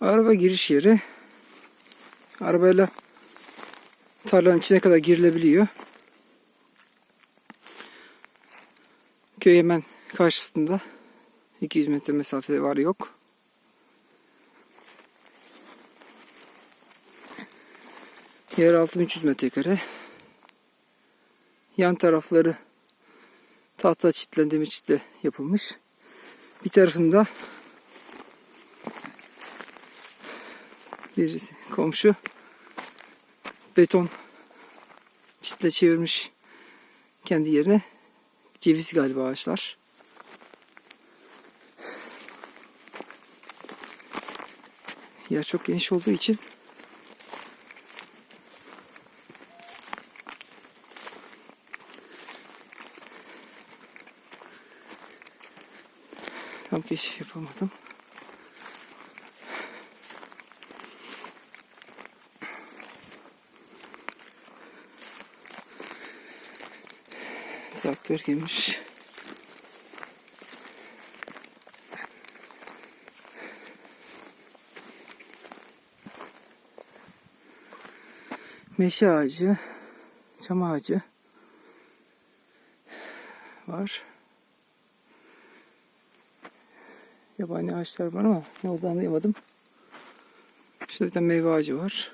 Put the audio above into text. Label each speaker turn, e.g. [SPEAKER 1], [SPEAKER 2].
[SPEAKER 1] Araba giriş yeri. Arabayla tarlanın içine kadar girilebiliyor. Köy hemen karşısında. 200 metre mesafe var yok. Yer altı 300 metrekare. Yan tarafları tahta çitle, demir çitle yapılmış. Bir tarafında bir komşu beton çitle çevirmiş kendi yerine. Ceviz galiba ağaçlar. Yer çok geniş olduğu için tam keşif yapamadım. Traktör gelmiş. Meşe ağacı, çam ağacı var. Yabani ağaçlar var ama ne olduğunu anlayamadım. Şurada bir meyve ağacı var.